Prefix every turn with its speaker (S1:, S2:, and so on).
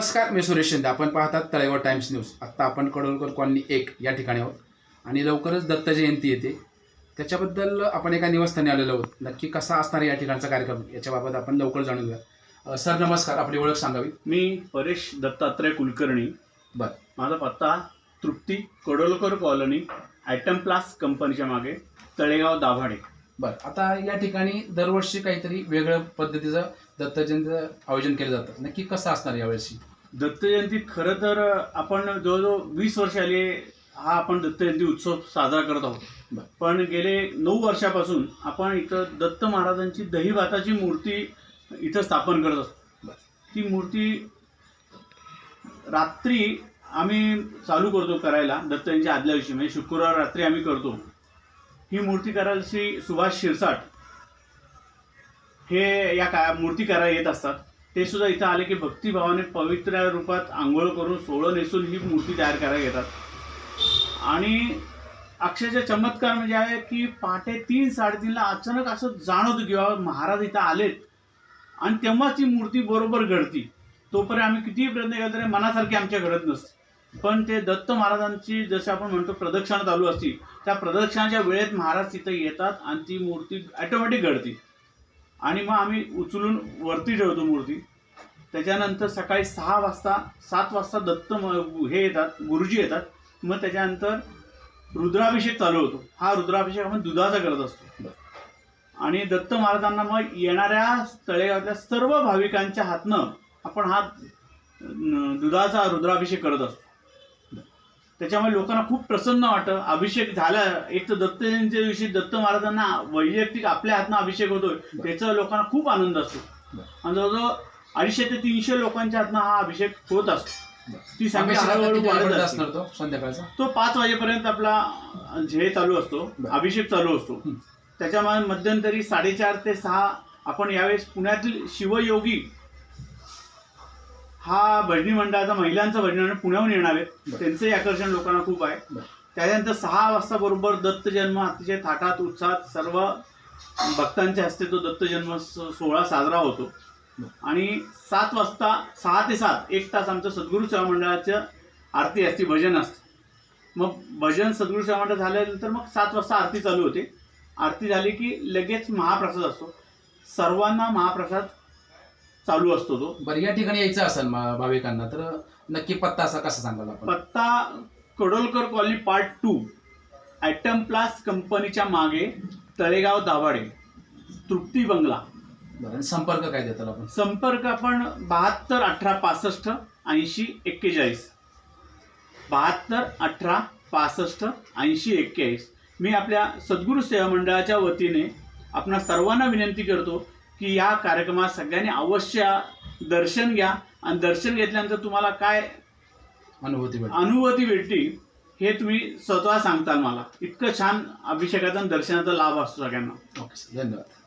S1: नमस्कार मी सुरेश शिंदे. आपण पाहतात तळेगाव टाइम्स न्यूज. आत्ता आपण कडोलकर कॉलनी एक या ठिकाणी आहोत. आणि लवकरच दत्त जयंती येते. त्याच्याबद्दल आपण एका निवासस्थानी आलेलो आहोत. नक्की कसा असणार या ठिकाणचा कार्यक्रम? याच्याबाबत आपण लवकर जाणून घेऊया. सर नमस्कार. आपली ओळख सांगावी.
S2: मी परेश दत्तात्रय कुलकर्णी.
S1: बरं.
S2: माझा पत्ता तृप्ती कडोलकर कॉलनी आयटम प्लास कंपनीच्या मागे तळेगाव दाभाडे.
S1: बरं. आता या ठिकाणी दरवर्षी काहीतरी वेगळ्या पद्धतीचं दत्त जयंतीचं आयोजन केलं जातं. नक्की कसं असणार यावर्षी
S2: दत्त जयंतीत खरं तर आपण जवळजवळ वीस वर्ष आले हा आपण दत्त जयंती उत्सव साजरा करत आहोत. पण गेले नऊ वर्षापासून आपण इथं दत्त महाराजांची दही भाताची मूर्ती इथं स्थापन करत असतो. ती मूर्ती रात्री आम्ही चालू करतो करायला दत्त आदल्या दिवशी म्हणजे शुक्रवार रात्री आम्ही करतो ही मूर्ती करायला श्री सुभाष शिरसाट हे या का मूर्ती करायला येत असतात ते सुद्धा इथं आले की भक्तिभावाने पवित्र रूपात आंघोळ करून सोळं नेसून ही मूर्ती तयार करायला येतात. आणि अक्षरशः चमत्कार म्हणजे आहे की पहाटे तीन साडेतीनला अचानक असं जाणवतं की बाबा महाराज इथं आलेत. आणि तेव्हाच ती मूर्ती बरोबर घडती. तोपर्यंत आम्ही कितीही प्रयत्न केला तरी मनासारखी आमच्या घडत नसते. पण ते दत्त महाराजांची जसे आपण म्हणतो प्रदक्षिणा चालू असती. त्या प्रदक्षिणाच्या वेळेत महाराज तिथं येतात आणि ती मूर्ती ॲटोमॅटिक घडती. आणि मग आम्ही उचलून वरती ठेवतो मूर्ती. त्याच्यानंतर सकाळी सहा वाजता सात वाजता दत्त हे येतात गुरुजी येतात. मग त्याच्यानंतर रुद्राभिषेक चालू होतो. हा रुद्राभिषेक आपण दुधाचा करत असतो. आणि दत्त महाराजांना मग येणाऱ्या तळेगावातल्या सर्व भाविकांच्या हातनं आपण हा दुधाचा रुद्राभिषेक करत असतो. त्याच्यामुळे लोकांना खूप प्रसन्न वाटतं. अभिषेक झाला एक तर दत्त जयंतीच्या दिवशी दत्त महाराजांना वैयक्तिक आपल्या हातनं अभिषेक होतोय. त्याचा लोकांना खूप आनंद असतो. आणि जवळजवळ अडीचशे ते तीनशे लोकांच्या हातनं हा अभिषेक होत असतो ती संख्या हळूहळू वाढत.
S1: असणार संध्याकाळचा
S2: तो पाच वाजेपर्यंत आपला हे चालू असतो. अभिषेक चालू असतो. त्याच्यामुळे मध्यंतरी साडेचार ते सहा आपण यावेळेस पुण्यातील शिवयोगी हा भजनी मंडळाचा महिलांचा भजनी मंडळ पुण्याहून येणार आहे. त्यांचंही आकर्षण लोकांना खूप आहे. त्याच्यानंतर सहा वाजता बरोबर दत्त जन्म अतिशय थाटात उत्साहात सर्व भक्तांच्या हस्ते तो दत्त जन्म सोहळा साजरा होतो आणि सात वाजता सहा ते सात एक तास आमचं सद्गुरू सेवा मंडळाचं आरती असते भजन असते. मग भजन सद्गुरू सेवा मंडळ झाल्यानंतर मग सात वाजता आरती चालू होते. आरती झाली की लगेच महाप्रसाद असतो. सर्वांना महाप्रसाद चालू असतो तो.
S1: बरं या ठिकाणी यायचं असेल भाविकांना तर नक्की पत्ता असा कसा सांगाल
S2: पत्ता कडोलकर कॉलनी पार्ट टू आयटम प्लास कंपनीच्या मागे तळेगाव दाभाडे तृप्ती बंगला.
S1: बरं संपर्क काय देतात आपण?
S2: संपर्क आपण बहात्तर अठरा पासष्ट ऐंशी एक्केचाळीस. बहात्तर अठरा पासष्ट ऐंशी एक्केचाळीस. मी आपल्या सद्गुरू सेवा मंडळाच्या वतीने आपणा सर्वांना विनंती करतो की या कार्यक्रमात सगळ्यांनी अवश्य दर्शन घ्या. आणि दर्शन घेतल्यानंतर तुम्हाला काय
S1: अनुभूती भेट
S2: अनुभूती भेटली हे तुम्ही स्वतः सांगताल मला. इतकं छान अभिषेकाचा दर्शनाचा लाभ असतो सगळ्यांना.
S1: ओके धन्यवाद.